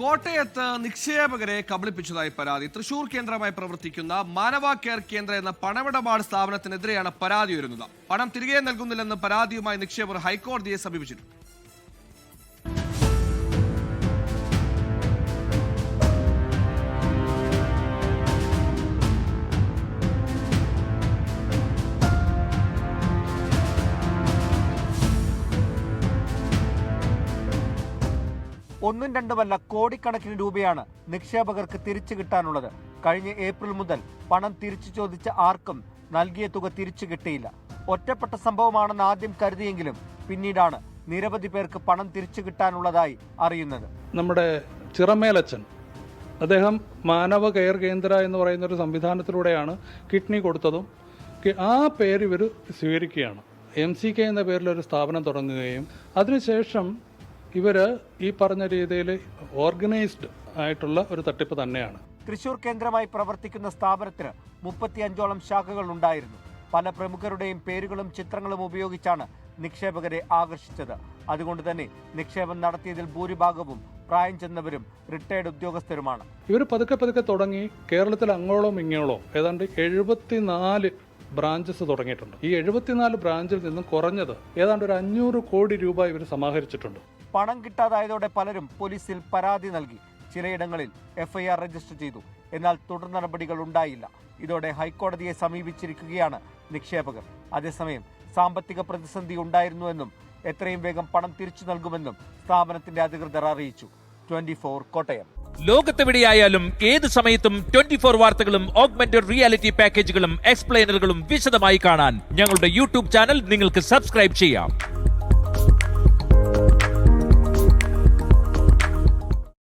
കോട്ടയത്ത് നിക്ഷേപകരെ കബളിപ്പിച്ചതായി പരാതി. തൃശൂർ കേന്ദ്രമായി പ്രവർത്തിക്കുന്ന മാനവ കെയർ കേന്ദ്ര എന്ന പണമിടപാട് സ്ഥാപനത്തിനെതിരെയാണ് പരാതി ഉയരുന്നത്. പണം തിരികെ നൽകുന്നില്ലെന്ന് പരാതിയുമായി നിക്ഷേപകർ ഹൈക്കോടതിയെ സമീപിച്ചിട്ടുണ്ട്. ഒന്നും രണ്ടുമല്ല കോടിക്കണക്കിന് രൂപയാണ് നിക്ഷേപകർക്ക് തിരിച്ചു കിട്ടാനുള്ളത്. കഴിഞ്ഞ ഏപ്രിൽ മുതൽ പണം തിരിച്ചു ചോദിച്ച ആർക്കും നൽകിയ തുക തിരിച്ചു കിട്ടിയില്ല. ഒറ്റപ്പെട്ട സംഭവമാണെന്ന് ആദ്യം കരുതിയെങ്കിലും പിന്നീടാണ് നിരവധി പേർക്ക് പണം തിരിച്ചു കിട്ടാനുള്ളതായി അറിയുന്നത്. നമ്മുടെ ചിറമേലച്ചൻ അദ്ദേഹം മാനവ കെയർ കേന്ദ്ര എന്ന് പറയുന്ന ഒരു സംവിധാനത്തിലൂടെയാണ് കിഡ്നി കൊടുത്തതും ആ പേര് ഇവർ സ്വീകരിക്കുകയാണ്. എം സി കെ എന്ന പേരിലൊരു സ്ഥാപനം തുടങ്ങുകയും അതിനുശേഷം ഇവർ ഈ പറഞ്ഞ രീതിയിൽ ഓർഗനൈസ്ഡ് ആയിട്ടുള്ള ഒരു തട്ടിപ്പ് തന്നെയാണ്. തൃശൂർ കേന്ദ്രമായി പ്രവർത്തിക്കുന്ന സ്ഥാപനത്തിന് മുപ്പത്തിയഞ്ചോളം ശാഖകൾ ഉണ്ടായിരുന്നു പല പ്രമുഖരുടെയും പേരുകളും ചിത്രങ്ങളും ഉപയോഗിച്ചാണ് നിക്ഷേപകരെ ആകർഷിച്ചത്. അതുകൊണ്ട് തന്നെ നിക്ഷേപം നടത്തിയതിൽ ഭൂരിഭാഗവും പ്രായം ചെന്നവരും റിട്ടയർഡ് ഉദ്യോഗസ്ഥരുമാണ്. ഇവർ പതുക്കെ പതുക്കെ തുടങ്ങി കേരളത്തിൽ അങ്ങോളം ഇങ്ങോളം ഏതാണ്ട് എഴുപത്തിനാല് ബ്രാഞ്ചസ് തുടങ്ങിയിട്ടുണ്ട്. ഈ എഴുപത്തിനാല് ബ്രാഞ്ചിൽ നിന്നും കുറഞ്ഞത് ഏതാണ്ട് ഒരു അഞ്ഞൂറ് കോടി രൂപ ഇവർ സമാഹരിച്ചിട്ടുണ്ട്. പണം കിട്ടാതായതോടെ പലരും പോലീസിൽ പരാതി നൽകി. ചിലയിടങ്ങളിൽ എഫ്ഐആർ രജിസ്റ്റർ ചെയ്തു. എന്നാൽ തുടർ നടപടികൾ ഉണ്ടായില്ല. ഇതോടെ ഹൈക്കോടതിയെ സമീപിച്ചിരിക്കുകയാണ് നിക്ഷേപകർ. അതേസമയം സാമ്പത്തിക പ്രതിസന്ധി ഉണ്ടായിരുന്നുവെന്നും എത്രയും വേഗം പണം തിരിച്ചു നൽകുമെന്നും സ്ഥാപനത്തിന്റെ അധികൃതർ അറിയിച്ചു. ട്വന്റി കോട്ടയം. ലോകത്തെവിടെയായാലും ഏത് സമയത്തും ട്വന്റി ഫോർ വാർത്തകളും ഓഗ്മെന്റഡ് റിയാലിറ്റി പാക്കേജുകളും എക്സ്പ്ലെയിനറുകളും വിശദമായി കാണാൻ ഞങ്ങളുടെ യൂട്യൂബ് ചാനൽ നിങ്ങൾക്ക് സബ്സ്ക്രൈബ് ചെയ്യാം.